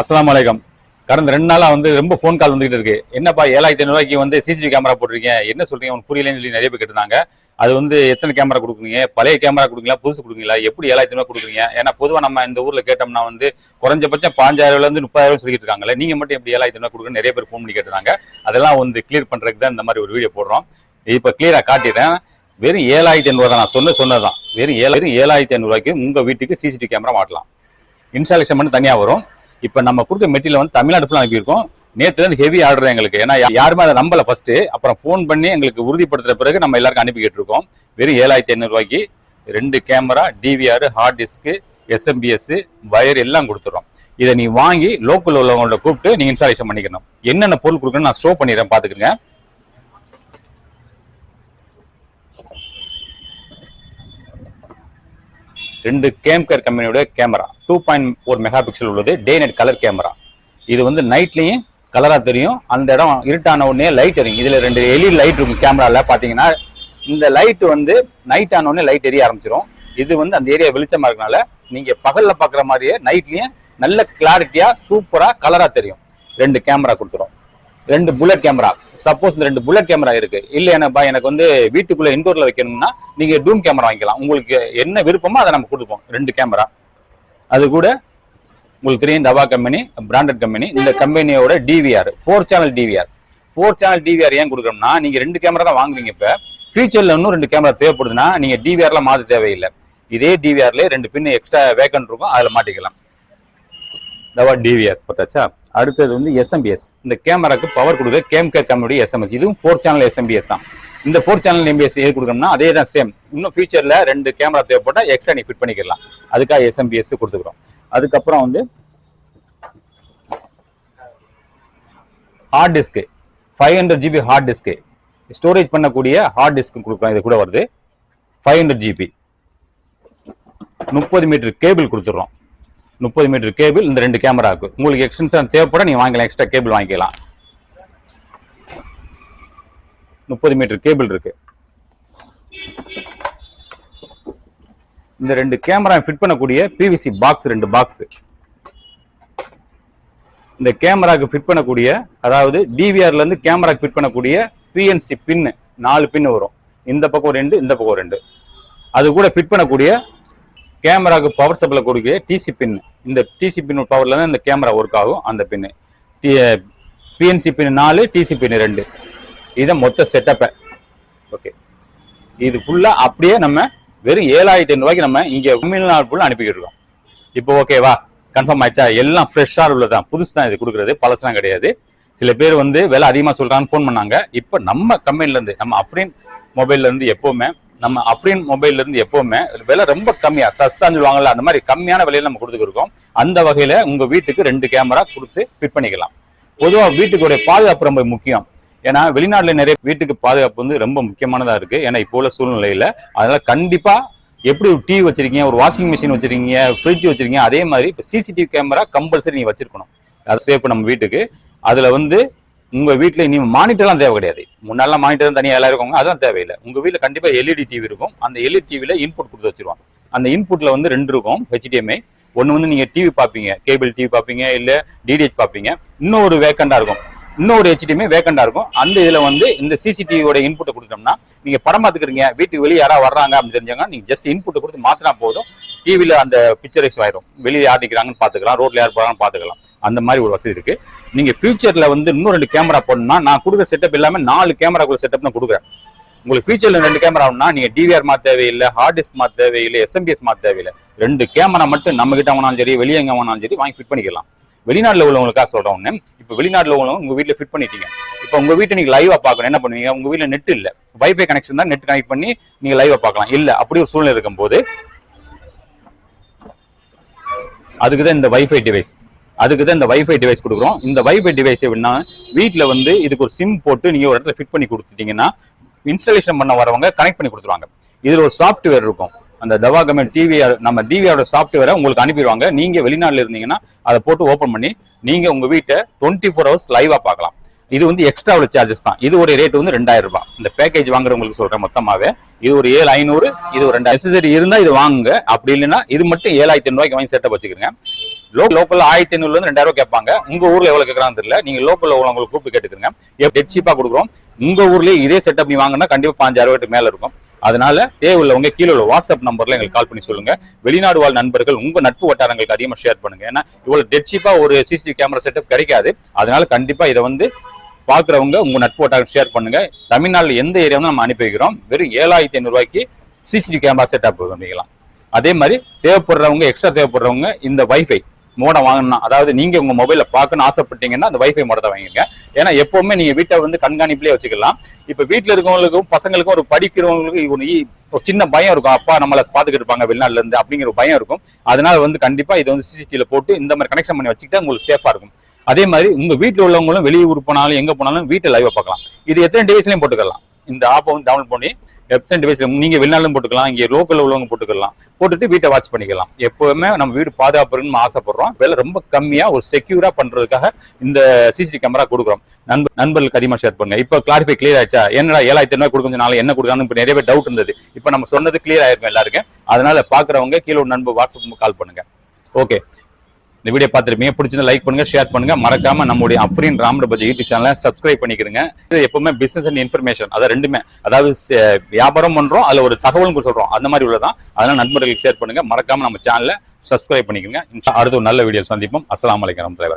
அஸ்லாம் அலைக்கும். கடந்த ரெண்டு நாளா வந்து ரொம்ப ஃபோன் கால் வந்துகிட்டு இருக்கு. என்னப்பா ஏழாயிரத்தி ஐநூறுவாய்க்கு வந்து சிசிடிவி கேமரா போட்டிருக்கீங்க? என்ன சொல்றீங்க? உனக்கு புரியலன்னு சொல்லி நிறைய பேர் கேட்டிருந்தாங்க. அது வந்து எத்தனை கேமரா கொடுக்குறீங்க? பழைய கேமரா கொடுக்குறீங்களா? புதுசு கொடுக்குறீங்களா? எப்படி ஏழாயிரத்தி ஐநூறு கொடுக்குறீங்க? ஏன்னா பொதுவாக நம்ம இந்த ஊர்ல கேட்டோம்னா வந்து குறைஞ்சபட்சம் பாஞ்சாயிரம்ல இருந்து முப்பதாயிரம் சொல்லிட்டு இருக்காங்களே நீங்க மட்டும் எப்படி ஏழாயிரத்தி ஐநூறு கொடுக்குறீங்க நிறைய பேர் ஃபோன் பண்ணி கேட்டிருந்தாங்க. அதெல்லாம் வந்து கிளியர் பண்றதுக்கு தான் இந்த மாதிரி ஒரு வீடியோ போடுறோம். இப்போ கிளியராக காட்டிடுறேன் வெறும் ஏழாயிரத்தி ஐநூறுவா தான். நான் சொன்ன சொன்னதான் வெறும் ஏழாயிரம் ஏழாயிரத்தி ஐநூறுவாய்க்கு உங்க வீட்டுக்கு சிசிடிவி கேமரா மாட்டலாம். இன்ஸ்டாலேஷன் மட்டும் தனியாக வரும். இப்போ நம்ம கொடுத்த மெட்டீரியல் வந்து தமிழ்நாடு ஃபுல்லாக அனுப்பியிருக்கோம். நேற்று இருந்து ஹெவி ஆர்டர் எங்களுக்கு. ஏன்னா யாருமே அதை நம்பல ஃபர்ஸ்ட் அப்புறம் ஃபோன் பண்ணி எங்களுக்கு உறுதிப்படுத்துற பிறகு நம்ம எல்லாருக்கும் அனுப்பிக்கிட்டு இருக்கோம் வெறும் ஏழாயிரத்தி ஐநூறுவாய்க்கு ரெண்டு camera DVR hard disk SMPS wire எல்லாம் கொடுத்துறோம் இதை நீ வாங்கி லோக்கல் உள்ளவங்கள்ட்ட கூப்பிட்டு நீங்கள் இன்ஸ்டாலேஷன் பண்ணிக்கணும். என்னென்ன பொருள் கொடுக்கணும் நான் ஷோ பண்ணிடுறேன் பாத்துக்கங்க ரெண்டு கேம்கர் கம்பெனியோட camera. Two point four mega pixel உள்ளது டே நைட் கலர் கேமரா. இது வந்து நைட்லேயும் கலராக தெரியும். அந்த இடம் இருட்டான உடனே லைட் எரியும். இதில் ரெண்டு எலி லைட் இருக்கும் கேமராவில் பார்த்தீங்கன்னா இந்த லைட் வந்து நைட் ஆன உடனே லைட் எரிய ஆரம்பிச்சிடும் இது வந்து அந்த ஏரியா வெளிச்சமாக இருக்கனால நீங்கள் பகலில் பார்க்குற மாதிரியே நைட்லேயும் நல்ல கிளாரிட்டியாக சூப்பராக கலராக தெரியும். ரெண்டு கேமரா கொடுத்துரும். ரெண்டு புல்லட் கேமரா சப்போஸ் இந்த ரெண்டு புல்லட் கேமரா இருக்கு. இல்ல எனப்பா எனக்கு வந்து வீட்டுக்குள்ள இன்டோர்ல வைக்கணும்னா நீங்க டூம் கேமரா வாங்கிக்கலாம். உங்களுக்கு என்ன விருப்பமோ அதை நம்ம கொடுப்போம். ரெண்டு கேமரா அது கூட உங்களுக்கு தெரியும் தவா கம்பெனி பிராண்டட் கம்பெனி இந்த கம்பெனியோட DVR four channel DVR four channel DVR ஏன் கொடுக்குறோம்னா நீங்க ரெண்டு கேமரா தான் வாங்குவீங்க இப்ப. ஃபியூச்சர்ல இன்னும் ரெண்டு கேமரா தேவைப்படுதுன்னா நீங்க டிவிஆர்ல மாற்ற தேவையில்லை. இதே டிவிஆர்ல ரெண்டு பின் எக்ஸ்ட்ரா வேக்கன்ட் இருக்கும் அதுல மாட்டிக்கலாம். தவா டிவிஆர் பார்த்தாச்சா? அடுத்தது வந்து எஸ்எம்பிஎஸ் இந்த கேமராக்கு பவர் கொடுக்குற கேம்கேர் கம்பெனி எஸ்எம்எஸ் இதுவும் ஃபோர் சேனல் எஸ்எம்பிஎஸ் தான். இந்த ஃபோர் சேனல் எம்பிஎஸ் எது கொடுக்கணும்னா அதே தான் சேம் இன்னும் ஃபியூச்சரில் ரெண்டு கேமரா தேவைப்பட்டால் எக்ஸ்ட்ரா நீ ஃபிட் பண்ணிக்கலாம். அதுக்காக எஸ்எம்பிஎஸ் கொடுத்துக்கிறோம். அதுக்கப்புறம் வந்து hard disc five hundred GB hard disc storage பண்ணக்கூடிய ஹார்ட் டிஸ்க் கொடுக்குறோம் இது கூட வருது. ஃபைவ் ஹண்ட்ரட் ஜிபி முப்பது மீட்டர் கேபிள் கொடுத்துட்றோம் முப்பது மீட்டர் கேபிள் இந்த ரெண்டு கேமராவுக்கு உங்களுக்கு எக்ஸ்டென்ஷன் தேவைப்பட நீங்க வாங்கிக்கலாம் எக்ஸ்ட்ரா கேபிள் வாங்கிக்கலாம். முப்பது மீட்டர் கேபிள் இருக்கு. இந்த ரெண்டு கேமரா ஃபிட் பண்ணக்கூடிய பிவிசி பாக்ஸ் ரெண்டு பாக்ஸ் இந்த கேமராக்கு ஃபிட் பண்ணக்கூடிய அதாவது டிவிஆர்ல இருந்து கேமராக்கு ஃபிட் பண்ணக்கூடிய பிஎன்சி பின்னு நாலு பின் வரும். இந்த பக்கம் ரெண்டு இந்த பக்கம் ரெண்டு. அது கூட ஃபிட் பண்ணக்கூடிய கேமராக்கு பவர் சப்ளை கொடுக்க டிசி பின் இந்த டிசி பின் பவர்ல தான் இந்த கேமரா ஒர்க் ஆகும் அந்த பின்னு பிஎன்சி பின் நாலு டிசி பின் ரெண்டு. இதை மொத்த செட்டப்பை ஓகே இது ஃபுல்லாக அப்படியே நம்ம வெறும் ஏழாயிரத்தி ஐநூறுவாய்க்கு நம்ம இங்கே தமிழ்நாடு ஃபுல்லாக அனுப்பிக்கிட்டு இருக்கோம் இப்போ ஓகேவா கன்ஃபார்ம் ஆயிடுச்சா? எல்லாம் ஃப்ரெஷ்ஷா உள்ளதான் புதுசு தான் இது கொடுக்குறது. பழசுலாம் கிடையாது. சில பேர் வந்து விலை அதிகமாக சொல்கிறான்னு ஃபோன் பண்ணாங்க. இப்போ நம்ம கம்பெனிலேருந்து நம்ம அப்ரீன் மொபைல்லேருந்து எப்போவுமே நம்ம அப்ரின் மொபைல்ல இருந்து எப்பவுமே விலை ரொம்ப கம்மியா சஸ்தான்னு சொல்லுவாங்கல்ல அந்த மாதிரி கம்மியான விலையில நம்ம கொடுத்துருக்கோம் அந்த வகையில உங்க வீட்டுக்கு ரெண்டு கேமரா கொடுத்து ஃபிட் பண்ணிக்கலாம். பொதுவா வீட்டுக்குடைய பாதுகாப்பு ரொம்ப முக்கியம். ஏன்னா வெளிநாட்டுல நிறைய வீட்டுக்கு பாதுகாப்பு வந்து ரொம்ப முக்கியமானதா இருக்கு. ஏன்னா இப்போ உள்ள சூழ்நிலையில அதனால கண்டிப்பா எப்படி ஒரு டிவி வச்சிருக்கீங்க ஒரு வாஷிங் மிஷின் வச்சிருக்கீங்க ஃப்ரிட்ஜ் வச்சிருக்கீங்க அதே மாதிரி இப்போ சிசிடிவி கேமரா கம்பல்சரி நீங்க வச்சிருக்கணும். அது சேஃப் நம்ம வீட்டுக்கு. அதுல வந்து உங்க வீட்டுல நீ மானிட்டர்லாம் தேவை கிடையாது. முன்னாலாம் மானிட்டர் தனியாக எல்லாம் இருக்கும் அதெல்லாம் தேவையில்லை. உங்க வீட்டுல கண்டிப்பா எல்இடி டிவி இருக்கும். அந்த எல்இடி டிவில இன்புட் கொடுத்து வச்சிருவாங்க. அந்த இன்புட்ல வந்து ரெண்டு இருக்கும் ஹெச்டிஎம்ஐ ஒன்று வந்து நீங்க டிவி பார்ப்பீங்க கேபிள் டிவி பார்ப்பீங்க இல்ல டிடிஹெச் பார்ப்பீங்க. இன்னொரு வேக்கண்டா இருக்கும். இன்னொரு ஹெச்டிஎம்ஐ வேக்கண்டா இருக்கும். அந்த இதுல வந்து இந்த சிசிடிவியோட இன்புட்டை கொடுத்தோம்னா நீங்க படம் பார்த்துக்கிறீங்க வீட்டுக்கு வெளியே யாராவது வர்றாங்க அப்படின்னு தெரிஞ்சாங்க நீங்க ஜஸ்ட் இன்புட்டை கொடுத்து மாத்தினா போதும். டிவியில் அந்த பிக்சரைஸ் ஆயிரும். வெளியே யார் நிற்கிறாங்கன்னு பார்த்துக்கலாம் ரோட்ல யார் போறாங்கன்னு பார்த்துக்கலாம். அந்த மாதிரி ஒரு வசதி இருக்கு. நீங்க ஃபியூச்சர்ல வந்து இன்னும் ரெண்டு கேமரா போடணும்னா நான் கொடுக்குற செட்டப் எல்லாமே நாலு கேமராக்குள்ள செட்டப் தான் கொடுக்குறேன். உங்களுக்கு ஃபியூச்சர்ல ரெண்டு கேமரா ஆகணும்னா நீங்க டிவிஆர் மாத்த தேவையில்லை ஹார்ட் டிஸ்க் மாத்த தேவையில்லை எஸ்எம்பிஎஸ் மாத்த தேவையில்லை. ரெண்டு கேமரா மட்டும் நம்ம கிட்ட வாங்கினாலும் சரி வெளியே எங்க வாங்கினாலும் சரி வாங்கி ஃபிட் பண்ணிக்கலாம். வெளிநாட்டில் உள்ளவங்களுக்காக சொல்றேன் ஒன்று இப்போ வெளிநாட்டில் உள்ளவங்க உங்க வீட்டில் ஃபிட் பண்ணிட்டீங்க. இப்போ உங்க வீட்டை நீங்க லைவா பார்க்கணும். என்ன பண்ணுவீங்க? உங்க வீட்டில் நெட் இல்லை. வைஃபை கனெக்ஷன் தான் நெட் கனெக்ட் பண்ணி நீங்க லைவா பார்க்கலாம். இல்லை அப்படி ஒரு சூழ்நிலை இருக்கும்போது அதுக்கு தான் இந்த வைஃபை டிவைஸ் அதுக்கு தான் இந்த வைஃபை டிவைஸ் கொடுக்குறோம். இந்த வைஃபை டிவைஸ் எப்படின்னா வீட்டில் வந்து இதுக்கு ஒரு சிம் போட்டு நீங்க ஒரு இடத்துல ஃபிட் பண்ணி கொடுத்துட்டீங்கன்னா இன்ஸ்டாலேஷன் பண்ண வரவங்க கனெக்ட் பண்ணி கொடுத்துருவாங்க. இதுல ஒரு சாஃப்ட்வேர் இருக்கும். அந்த தவா கமெண்ட் டிவி நம்ம டிவியோட சாஃப்ட்வேரை உங்களுக்கு அனுப்பிடுவாங்க. நீங்க வெளிநாட்டில் இருந்தீங்கன்னா அதை போட்டு ஓப்பன் பண்ணி நீங்க உங்க வீட்டை டுவெண்ட்டி ஃபோர் ஹவர்ஸ் லைவா பார்க்கலாம். இது வந்து எக்ஸ்ட்ரா உள்ள சார்ஜஸ் தான். இது ஒரு ரேட் வந்து ரெண்டாயிரம் ரூபாய். இந்த பேக்கேஜ் வாங்குறவங்களுக்கு சொல்றேன் மொத்தமாவே. இது ஒரு ஏழு ஐநூறு இது ஒரு ரெண்டு நெசசரி இருந்தா இது வாங்குங்க. அப்படி இல்லைன்னா இது மட்டும் ஏழாயிரத்தி ரூபாய்க்கு வாங்கி செட்டப் வச்சுக்கிறேங்க. லோக்கல் ஆயிரத்தி ஐநூறுல இருந்து ரெண்டாயிரம் கேட்பாங்க. உங்க ஊர்ல எவ்வளவு கேட்கறான்னு தெரியல. நீங்க லோக்கல்ல உள்ளவங்களுக்கு கூப்பிட்டு கேட்டுக்கிறங்க டெட் சீப்பா கொடுக்குறோம். உங்க ஊர்லயே இதே செட்டப் நீ வாங்கினா கண்டிப்பா பாஞ்சாயிரம் ரூபாய்க்கு மேல இருக்கும். அதனால தேவையுள்ளவங்க கீழே உள்ள வாட்ஸ்அப் நம்பர்ல எங்களுக்கு கால் பண்ணி சொல்லுங்க. வெளிநாடு வாழ் நண்பர்கள் உங்க நட்பு வட்டாரங்களுக்கு அதிகமா ஷேர் பண்ணுங்க. ஏன்னா இவ்வளவு டெட் சீப்பா ஒரு சிசிடிவி கேமரா செட்டப் கிடைக்காது. அதனால கண்டிப்பா இதை வந்து பாக்குறவங்க உங்க நட்பு வட்டாரம் ஷேர் பண்ணுங்க. தமிழ்நாடு எந்த ஏரியா வந்து நம்ம அனுப்பி வைக்கிறோம்? வெறும் ஏழாயிரத்தி ஐநூறு ரூபாய்க்கு சிசிடிவி கேமரா செட்டப் பண்ணிக்கலாம் அதே மாதிரி தேவைப்படுறவங்க எக்ஸ்ட்ரா தேவைப்படுறவங்க இந்த வைஃபை மோடம் வாங்கணும்னா அதாவது நீங்க உங்க மொபைல பார்க்கணும்னு ஆசைப்பட்டீங்கன்னா அந்த வைஃபை மோடத்தை வாங்கிங்க ஏன்னா எப்பவுமே நீங்க வீட்டை வந்து கண்காணிப்புலயே வச்சுக்கலாம். இப்ப வீட்டுல இருக்கவங்களுக்கும் பசங்களுக்கும் ஒரு படிக்கிறவங்களுக்கும் ஒரு ஒரு சின்ன பயம் இருக்கும். அப்பா நம்மள பாத்துக்கிட்டு இருப்பாங்க வெளிநாட்டுல இருந்து அப்படிங்கிற ஒரு பயம் இருக்கும். அதனால வந்து கண்டிப்பா இதை வந்து சிசிடிவில போட்டு இந்த மாதிரி கனெக்ஷன் பண்ணி வச்சுக்கிட்டா உங்களுக்கு சேஃபா இருக்கும். அதே மாதிரி உங்க வீட்டுல உள்ளவங்களும் வெளியூர் போனாலும் எங்க போனாலும் வீட்டை லைவா பார்க்கலாம். இது எத்தனை டிவைஸ்லயும் போட்டுக்கலாம். இந்த ஆப்பை வந்து டவுன்லோட் பண்ணி வெப்சைட் டிவைஸ் நீங்க வெளிநாளும் போட்டுக்கலாம் இங்க லோக்கல் உள்ளவங்க போட்டுக்கலாம். போட்டுட்டு வீட்டை வாட்ச் பண்ணிக்கலாம். எப்பவுமே நம்ம வீடு பாதுகாப்புன்னு ஆசைப்படுறோம். வேலை ரொம்ப கம்மியா ஒரு செக்யூரா பண்றதுக்காக இந்த சிசிடிவி கேமரா கொடுக்குறோம். நண்பர் நண்பர்களுக்கு அதிகமா ஷேர் பண்ணுங்க. இப்போ கிளாரிஃபை கிளியர் ஆச்சா என்னடா ஏழாயிரத்தி ரூபாய் கொடுக்க நாளை என்ன கொடுக்கணும் இப்போ நிறைய பேர் டவுட் இருந்தது. இப்போ நம்ம சொன்னது கிளியர் ஆயிருக்கும் எல்லாருக்கும். அதனால பாக்குறவங்க கீழே ஒரு நண்பர் வாட்ஸ்அப் கால் பண்ணுங்க. ஓகே இந்த வீடியோ பார்த்துருப்பீங்க பிடிச்சிருந்தா லைக் பண்ணுங்க ஷேர் பண்ணுங்க. மறக்காம நம்மளுடைய அப்ரின் ராமட பஜ்ஜி யூடியூப் சேனலை சப்ஸ்கிரைப் பண்ணிக்கிறங்க இது எப்பவுமே பிசினஸ் அண்ட் இன்ஃபர்மேஷன் அதான் ரெண்டுமே. அதாவது வியாபாரம் பண்றோம் அதுல ஒரு தகவலும் சொல்றோம். அந்த மாதிரி உள்ளதான். அதனால நண்பர்களுக்கு ஷேர் பண்ணுங்க. மறக்காம நம்ம சேனலை சப்ஸ்கிரைப் பண்ணிக்கோங்க அடுத்த ஒரு நல்ல வீடியோ சந்திப்போம். அஸ்லாம் வலைக்கம் வரமத்துல்லாஹி